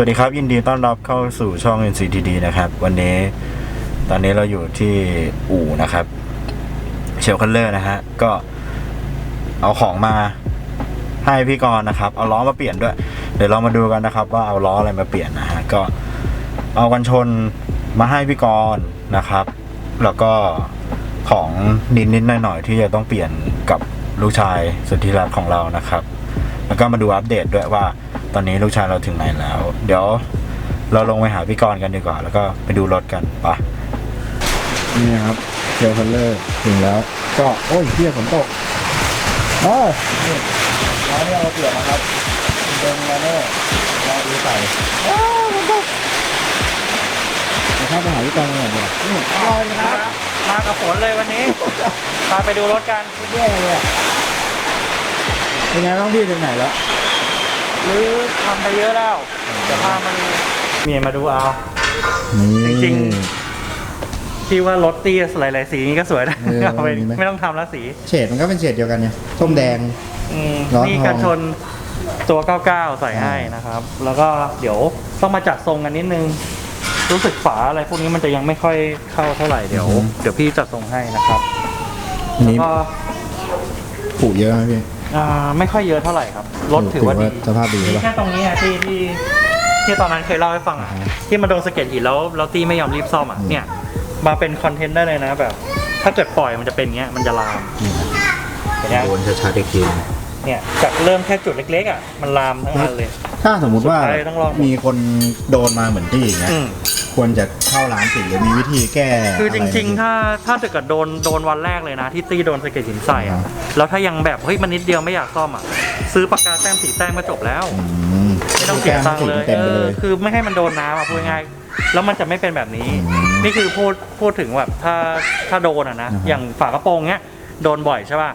สวัสดีครับยินดีต้อนรับเข้าสู่ช่อง NCTD นะครับ วันนี้ตอนนี้เราอยู่ที่อู่นะครับเชลคัลเลอร์นะฮะก็เอาของมาให้พี่กรณ์นะครับ เอาล้อมาเปลี่ยนด้วย เดี๋ยวเรามาดูกันนะครับ ว่าเอาล้ออะไรมาเปลี่ยนนะฮะก็เอากันชนมาให้พี่กรณ์นะครับ แล้วก็ของนิดนิดๆหน่อยๆที่จะต้องเปลี่ยนกับลูกชายสุดที่รักของเรานะครับ แล้วก็มาดูอัปเดตด้วยว่า ตอนนี้ลูกชายเราถึงไหนแล้ว เดี๋ยวเราลงไปหาพี่กรณ์กันดีกว่า แล้วก็ไปดูรถกันไปนี่นะครับเจลคัลเลอร์ถึงแล้ว ก็โอ้ยเที่ยฝนตกอ๋อนี่ร้านนี้เอามาเปลี่ยนนะครับเป็นแมนเนอร์เราดูใส่อ้าวฝนตกเดี๋ยวเข้าไปหาพี่กรณ์กันหน่อยดีกว่านี่อร่อยนะครับมากับฝนเลยวันนี้พาไปดูรถกันแย่เลยอะเป็นไงบ้างพี่ถึงไหนแล้ว หรือทำไปเยอะแล้วเดี๋ยวพามาดูเมียมาดูเอานี่จริงพี่ว่ารถตี้หลายๆสีนี้ก็สวยนะเออเอาไปมีไหม ไม่ต้องทำแล้วสีเฉดมันก็เป็นเฉดเดียวกันเนี่ยส้มแดง อืมร้อนนี่ทองกันชนตัว 99 ใส่ให้นะครับ แล้วก็เดี๋ยวต้องมาจัดทรงกันนิดนึง รู้สึกฝาอะไรพวกนี้มันจะยังไม่ค่อยเข้าเท่าไหร่เดี๋ยวอือฮึเดี๋ยวพี่จัดทรงให้นะครับอันแล้วนี้ก็ ผูเยอะไหมพี่ อ่าไม่ค่อยเยอะเท่าไหร่ครับรถถือว่าดีสภาพดีมีใช่ปะ แค่ตรงนี้อะที่ที่ที่ตอนนั้นเคยเล่าให้ฟังอะอ่าฮะที่มันโดนสะเก็ดหินแล้วแล้วตีไม่ยอมรีบซ่อมอะอืม เนี่ย มาเป็นคอนเทนต์ได้เลยนะแบบ ถ้าเกิดปล่อยมันจะเป็นเงี้ยมันจะลามนี่นะเห็นไหมโดนชัดๆอีกทีเนี่ยจากเริ่มแค่จุดเล็กๆอะมันลามทั้งอันเลย ถ้าสมมุติว่าสุดท้ายต้องลอง มีคนโดนมาเหมือนที่อย่างเงี้ยอืม ควรจะเข้าร้านสีหรือมีวิธีแก้คือจริงๆะไถ้าถ้าเกิดโดนโดนวันแรกเลยนะ ที่ตีโดนสะเก็ดหินใส่อะอ่าแล้วถ้ายังแบบเฮ้ยมันนิดเดียวไม่อยากซ่อมอะซื้อปากกาแต้มสีแต้มก็จบแล้วอืมไม่ต้องเสียตังค์เลยเต็มเอไปเลอยคือไม่ให้มันโดนน้ำอะพูดง่ายๆแล้วมันจะไม่เป็นแบบนี้อืมนี่คือพูดพูดถึงแบบถ้าถ้าโดนอะนะอ่าฮะอย่างฝากระโปรงเนี้ยโดนบ่อยใช่ป่ะ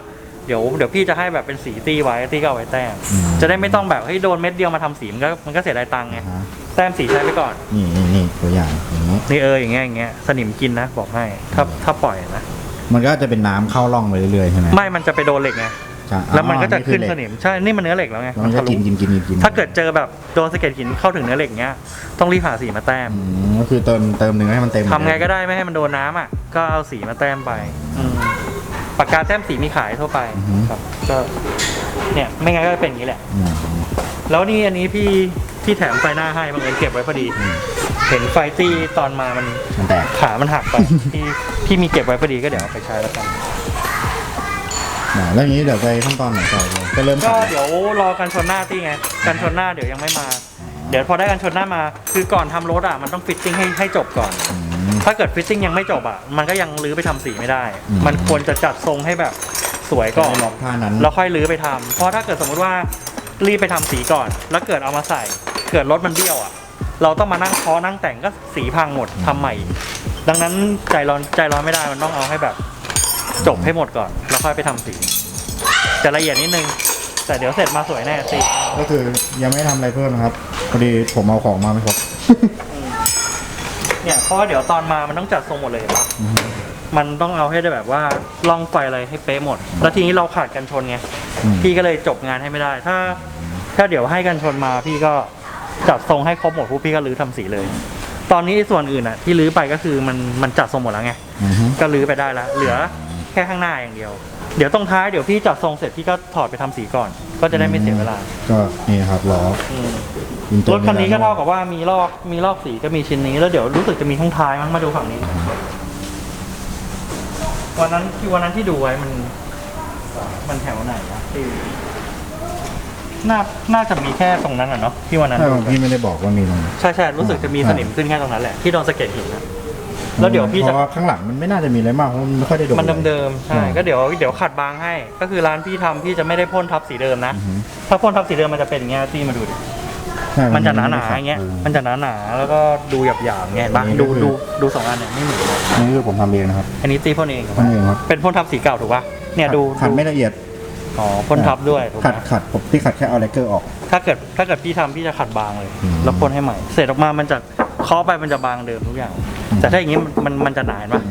เดี๋ยวเดี๋ยวพี่จะให้แบบเป็นสีตีไว้ตีก็เอาไว้แต้มอืมจะได้ไม่ต้องแบบเฮ้ยโดนเม็ดเดียวมาทำสีมันก็มันก็เสียดายตังค์ไงอ่าฮะแต้มสีใช้ไปก่อนนี่นี่นี่ ตัวอย่างอย่างนี้ นี่เอออย่างเงี้ยอย่างเงี้ยสนิมกินนะบอกให้ ถ้าถ้าปล่อยนะมันก็จะเป็นน้ำเข้าร่องไปเรื่อยๆใช่ไหมไม่มันจะไปโดนเหล็กไงใช่แล้วมันก็จะอ๋อขึ้นคือเหสล็กนิมใช่นี่มันเนื้อเหล็กแล้วไงแล้วมันก็ทะลุกินกินกินกินกินถ้าเกิดเจอแบบโดนสะเก็ดหินเข้าถึงเนื้อเหล็กเงี้ยต้องรีบหาสีมาแต้มอืมก็คือเติมเติมหนึ่งให้มันเต็มทำไงก็ได้ไม่ให้มันโดนน้ำอะก็เอาสีมาแต้มไปอืมปากกาแต้มสีมีขายทั่วไปครับก็เนี่ยไม่งั้นก็เป็นอย่างนี้แหละ อืมแล้วนี่อันนี้พี่ พี่แถมไฟหน้าให้บังเอิญเก็บไว้พอดีอืมเห็นไฟตี้ตอนมามันมันแตก ขามันหักไปพี่พี่มีเก็บไว้พอดีก็เดี๋ยวเอาไปใช้แล้วกัน อ่าแล้วอย่างนี้เดี๋ยวไปขั้นตอนไหนต่อเลยก็เริ่มก็ขัดเดี๋ยวรอกันชนหน้าตี้ไงกันชนหน้าเดี๋ยวยังไม่มา เดี๋ยวพอได้กันชนหน้ามา คือก่อนทำรถอะมันต้องฟิตติ้งให้ให้จบก่อน อืม ถ้าเกิดฟิตติ้งยังไม่จบอะมันก็ยังรื้อไปทำสีไม่ได้ อืม มันควรจะจัดทรงให้แบบสวยก่อนไม่ล็อกท่านั้น แล้วค่อยรื้อไปทำเพราะถ้าเกิดสมมุติว่ารีบไปทำสีก่อน แล้วเกิดเอามาใส่ เกิดรถมันเบี้ยวอะ เราต้องมานั่งเคอนั่งแต่งก็สีพังหมดทำใหม่ ดังนั้นใจร้อนใจร้อนไม่ได้มันต้องเอาให้แบบ จบให้หมดก่อน แล้วค่อยไปทำสี จะละเอียดนิดนึง แต่เดี๋ยวเสร็จมาสวยแน่สิ ก็คือยังไม่ทำอะไรเพิ่มนะครับ พอดีผมเอาของมาไม่ครบ เนี่ยเพราะว่าเดี๋ยวตอนมามันต้องจัดทรงหมดเลยเห็นปะอืม มันต้องเอาให้ได้แบบว่าล่องไฟอะไรให้เป๊ะหมด แล้วทีนี้เราขาดกันชนไง อืมพี่ก็เลยจบงานให้ไม่ได้ ถ้า ถ้าเดี๋ยวให้กันชนมาพี่ก็ จัดทรงให้ครบหมดพวกพี่ก็รื้อทำสีเลย ตอนนี้ส่วนอื่นอะ ที่รื้อไปก็คือมันมันจัดทรงหมดแล้วไงอือฮึก็รื้อไปได้แล้วเหลือแค่ข้างหน้าอย่างเดียว เดี๋ยวตรงท้ายเดี๋ยวพี่จัดทรงเสร็จพี่ก็ถอดไปทำสีก่อน ก็จะได้ไม่เสียเวลา ก็นี่ครับล้ออืมอิเตอรถคันนี้ก็มิลเท่ากับว่ามีลอกมีลอกสีก็มีชิ้นนี้แล้วเดี๋ยวรู้สึกจะมีทั้งท้ายมั้งมาดูฝั่งนี้วันนั้นที่วันนั้นที่ดูไว้มัน มันแถวไหนวะที่ น่าน่าจะมีแค่ตรงนั้นอะเนาะที่วันนั้นใช่ดูพี่ไม่ได้บอกว่ามีตรงไหน ใช่ใช่รู้สึกจะมีสนิมขึ้นแค่ตรงนั้นแหละที่โดนสะเก็ดหินนะแล้วเดี๋ยวพี่เพจะราะว่าข้างหลังมันไม่น่าจะมีอะไรมากเพราะมันไม่ค่อยได้โดน มันเดิมๆใช่อืมก็เดี๋ยวเดี๋ยวขัดบางให้ ก็คือร้านพี่ทำพี่จะไม่ได้พ่นทับสีเดิมนะ อือฮึถ้าพ่นทับสีเดิมมันจะเป็นอย่างเงี้ยที่มาดูดิ ใช่มันจะหนาไได้หนาขัดอย่างเงี้ยออมันจะหนาหนาๆแล้วก็ดูหยาบหยาบๆเงี้ยเห็นปะอันนี้ดูก็คือดูดูสองอันเนี่ยไม่เหมือนกันอันนี้คือผมทำเองนะครับ อันนี้ตีพ่นเองถูกพ่นปะเองครับ เป็นพ่นทับสีเก่าถูกปะเนี่ยดูขัดดูไม่ละเอียด อ๋อพ่นทับด้วยถูกขัดปะขัดผมพี่ขัดแค่เอาเลเกอร์ออก ถ้าเกิดถ้าเกิดพี่ทำพี่จะขัดบางเลย อืมแล้วพ่นให้ใหม่ เสร็จออกมามันจะเคาะไปมันจะบางเดิมทุกอย่าง อืม แต่ถ้าอย่างงี้มันมันมันจะหนาเห็นปะ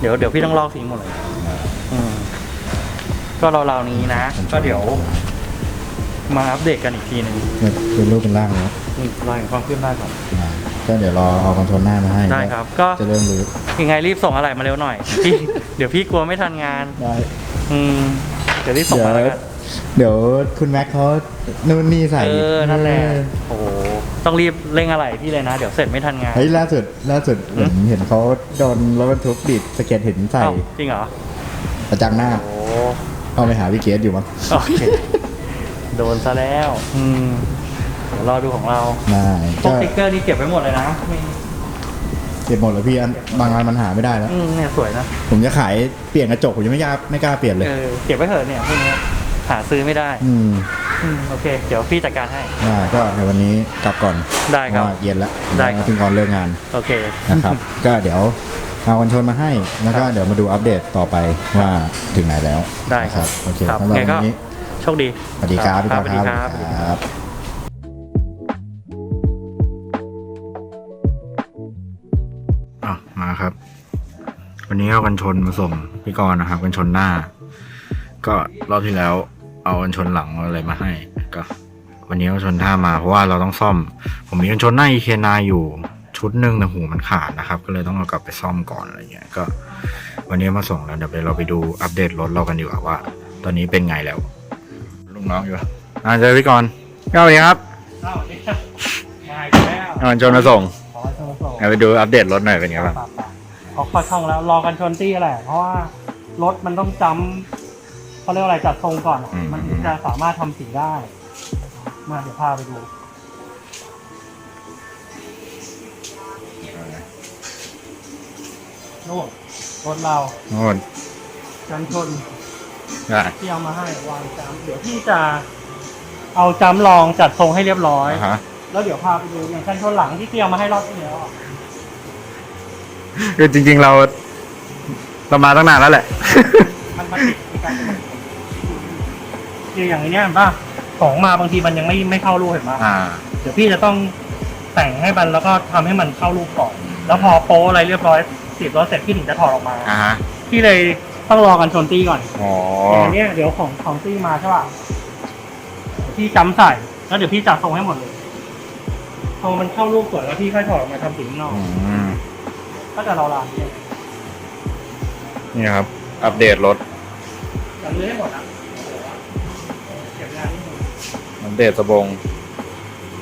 เดี๋ยวเดี๋ยวพี่ต้องลอกทิ้งหมดเลยอืมก็เราๆนี้นะก็เดี๋ยว มาอัปเดตกันอีกทีหนึ่งเนี่ยเป็นรูปเป็นร่างแล้วนี่รายความคืบหน้าก่อน อ่าก็เดี๋ยวรอเอาคอนโทรลหน้ามาให้ได้ครับก็ จะเริ่มรู้ยังไงรีบส่งอะไรมาเร็วหน่อยพี่ เดี๋ยวพี่กลัวไม่ทันงาน ได้อืมเดี๋ยวรีบส่งมาแล้วกันเดี๋ยวคุณแม็กเขานู่นนี่ใส่เออนั่นแหละเออโอ้โหต้องรีบเร่งอะไรพี่เลยนะ เดี๋ยวเสร็จไม่ทันงานเฮ้ยล่าสุดล่าสุดหืเห็มนเห็นเขาโดนรถบรรทุกดิดสเก็ตเห็นใส่เอ้าจริงเหรอประจังหน้า โอ้เอาไปหาพี่เกสอยู่มั้งโอเคโดนซะแล้ว อืมเดี๋ยวรอดูของเราได้พวก็ กสติ๊กเกอร์นี่เก็บไว้หมดเลยนะไม่ เก็บหมดแล้วพี่อันบางอันมันหาไม่ได้แล้ว อืมเนี่ยสวยนะผมจะขายเปลี่ยนกระจกผมยังไม่กล้าไม่กล้าเปลี่ยนเลย เออเก็บไว้เถอะเนี่ยพวกนี้หาซื้อไม่ได้อืมอืมโอเค เดี๋ยวพี่จัดการให้ได้ก็ในวันนี้กลับก่อนได้ครับเพาะว่าเย็นแล้วได้ครับ ถึงก่อนเลิกงานโอเค นะครับ ก็เดี๋ยวเอากันชนมาให้แล้วก็ครับเดี๋ยวมาดูอัปเดตต่อไปว่าถึงไหนแล้วได้ครับนะโอเคครับสำหรับไงก็ วันนี้โชคดีสวัสดีครับพี่คกรัอบล์ฟสวัสดีครับสวัสดีครับ วันนี้เอากันชนมาส่งพี่กรณ์นะครับ กันชนหน้า ก็รอบที่แล้ว เอากันชนหลังอะไรมาให้ก็ วันนี้เอาชนท่ามาเพราะว่าเราต้องซ่อม ผมมีกันชนหน้าอีเคนายอยู่ชุดหนึ่งแต่หูมันขาดนะครับ ก็เลยต้องเอากลับไปซ่อมก่อนอะไรเงี้ยก็ วันนี้มาส่งแล้วเดี๋ยวไปเราไปดูอัปเดตรถเรากันดีกว่าว่า ตอนนี้เป็นไงแล้วลุงน้องอยู่ปะอ่าเจอพี่กรณ์สวัสดีครับอ้าวนี่มาอีกแล้วเอากันชนมาส่งขอโทรส่งเอาไปดูอัปเดตรถหน่อยเป็นไงบ้าง เขาเข้าช่องแล้วรอกันชนตี้แหละ เพราะว่ารถมันต้องจำเขาเรียกว่าอะไรจัดทรงก่อนมันถึงจะสามารถทำสีได้ มาเดี๋ยวพาไปดูโน่นรถเราโน่นกันชนได้ที่เอามาให้วางจำเดี๋ยวพี่จะเอาจำลองจัดทรงให้เรียบร้อย อ่าฮะแล้วเดี๋ยวพาไปดูอย่างกันชนหลังที่เตรียมมาให้รอบที่แล้วอะ คือจริง ๆ เราเรามาตั้งนานแล้วแหละ มันมาติดในการคืออย่างนี้เห็นป่ะของมาบางทีมันยังไม่ไม่เข้ารูปเห็นป่ะอ่า เดี๋ยวพี่จะต้องแต่งให้มันแล้วก็ทำให้มันเข้ารูปก่อน แล้วพอโป้อะไรเรียบร้อยติดรถเสร็จพี่ถึงจะถอดออกมา อ่าฮะพี่เลยต้องรอกันชนตี้ก่อน อ๋ออย่างเนี้ยเดี๋ยวของของตี้มาใช่ป่ะเดี๋ยวพี่จำใส่ แล้วเดี๋ยวพี่จัดทรงให้หมดเลยพอมันเข้ารูปสวยแล้วพี่ค่อยถอดออกมาทำสีข้างนอก อืม ก็จะรอรานเนี่ยนี่ครับ อัปเดตรถจัดเลยให้หมดนะเก็บงานนิดนึงอัปเดตสบง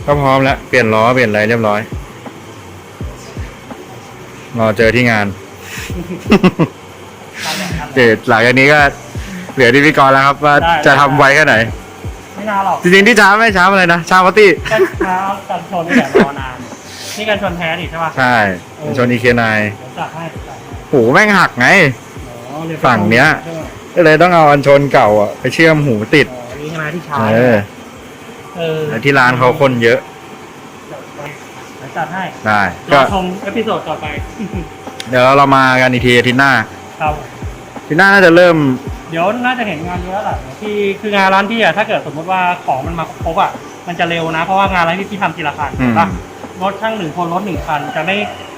ก็พร้อมแล้ว เปลี่ยนล้อ เปลี่ยนอะไรเรียบร้อย รอเจอที่งาน ทำแบบนั้นเดี๋ยวหลังจากนี้ก็เหลือที่พี่กรณ์แล้วครับ ว่าได้ จะทำไวแค่ไหน ไม่นานหรอกจริงๆที่ช้าไม่ช้าอะไรนะช้าปาร์ตี้ก็เช้ากันชนนี่แหละรอนาน นี่กันชนแท้ดิใช่ป่ะใช่ชนอีเคนายเดี๋ยวจัดให้เดี๋ยวจัดให้โหแม่งหักไง อ๋อเดี๋ยวฝั่งเนี้ย ใช่ไหมก็เลยต้องเอาอันชนเก่าอะไปเชื่อมหูติด อ๋อนี่ใช่ไหมที่ใช้เออเออแล้วที่ร้านเขาคนเยอะเดี๋ยวจัดให้ได้รก็อชมเอพิโซดต่อไป เดี๋ยวเรามากันอีกทีอาทิตย์หน้าครับ อาทิตย์หน้าน่าจะเริ่ม เดี๋ยวน่าจะเห็นงานเยอะแหละที่คืองานร้านพี่อะถ้าเกิดสมมติว่าของมันมาครบอะมันจะเร็วนะ เพราะว่างานร้านพี่พี่ทำทีละคันอืมถูกปะ รถช่างหนึ่งคนรถหนึ่งคัน จะไม่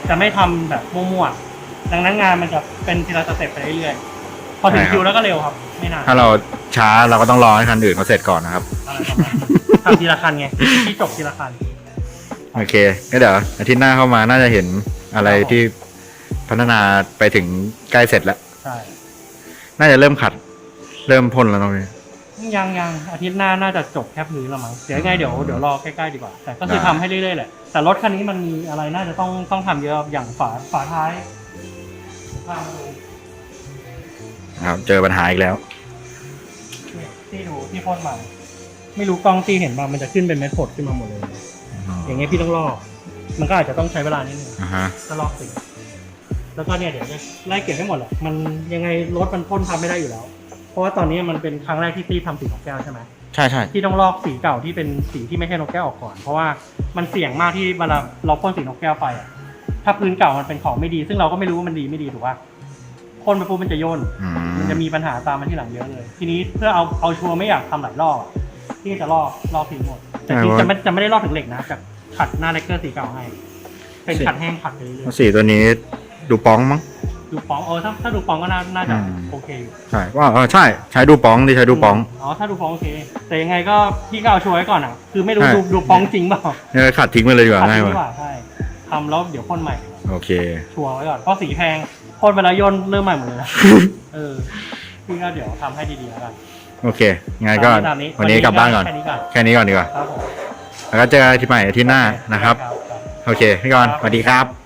จะไม่ทำแบบมั่วๆดังนั้นงานมันจะเป็นทีละสเต็ปไปเรื่อยๆพอถึงคิวแล้วก็เร็วครับ ไม่นานถ้าเราช้าเราก็ต้องรอให้คันอื่นเขาเสร็จก่อนนะครับอะไรประมาณนั้นทำทีละคันไงที่จบทีละคันโอเคก็เดี๋ยวอาทิตย์หน้าเข้ามาน่าจะเห็นอะไรครับผมที่พัฒนาไปถึงใกล้เสร็จแล้วใช่น่าจะเริ่มขัด เริ่มพ่นแล้วตรงนี้ ยังยังอาทิตย์หน้าน่าจะจบแค่พื้นแล้วมั้งเดี๋ยวยังไงเดี๋ยวเดี๋ยวรอใกล้ๆดีกว่า แต่ก็คือได้ทำให้เรื่อยๆแหละแต่รถคันนี้มันมีอะไรน่าจะต้องต้องทำเยอะอย่างฝาฝาท้ายทำดูครับเจอปัญหาอีกแล้ว เนี่ยที่ดูที่พ่นมาไม่รู้กล้องที่เห็นมามันจะขึ้นเป็นเม็ดผดขึ้นมาหมดเลย อย่างเงี้ยพี่ต้องลอก มันก็อาจจะต้องใช้เวลานิดนึงอ่าฮะ ก็ลอกสีแล้วก็เนี่ยเดี๋ยวจะไล่เก็บให้หมดแหละมันยังไงรถมันพ่นทำไม่ได้อยู่แล้วเพ ราะว่าตอนนี้มันเป็นครั้งแรกที่ตี้ทำสีนกแก้วใช่ไหมใช่ใช่ที่ต้องลอกสีเก่าที่เป็นสีที่ไม่ใช่นกแก้วออกก่อน เพราะว่ามันเสี่ยงมากที่เวลาเราพ่นสีนกแก้วไปอะถ้าพื้นเก่ามันเป็นของไม่ดี ซึ่งเราก็ไม่รู้ว่ามันดีไม่ดีถูกป่ะพ่นไปปุ๊บมันจะย่นอืมันจะมีปัญหาตามมาที่หลังเยอะเลย ทีนี้เพื่อเอาเอาชัวร์ไม่อยากทำหลายรอบอะที่จะลอกลอกทิ้งหมด แต่ที่จะไม่จะไม่ได้ลอกถึงเหล็กนะจะขัดหน้าเลกเกอร์สีเก่าให้ เป็นขัดแห้งขัดไปเรื่อยสีตัวนี้ดูป้องมั้งๆ ดูปองเออถ้าถ้าดูปองก็น่าน่าจะอืม โอเคอยู่ใช่ว่าเออใช่ใช้ดูปองที่ใช้ดูปอง อ๋อถ้าดูปองโอเค แต่ยังไงก็พี่ก็เอาชัวร์ไว้ก่อนอะ คือไม่รู้ใช่ ดูดูปองจริงเปล่าเนี่ยขัดทิ้งไปเลยดีกว่าตัดง่ายทิ้กงดีว่ากว่า ใช่ทำแล้วเดี๋ยวพ่นใหม่ โอเค ชัวร์ไว้ก่อนเพราะสีแพงพ่นไปแล้วย่นเริ่มใหม่หมดเลยนะ เออพี่ก็เดี๋ยวทำให้ดีๆแล้วกันโอเคงั้นก็ตามวันนี้กลับบ้านก่อน แค่นี้ก่อนแค่นี้ก่อนดีกว่า ครับผมแล้วก็เจอกันที่ใหม่อาที่หน้านะครับครับโอเค พี่กรณ์สวัสดีครับ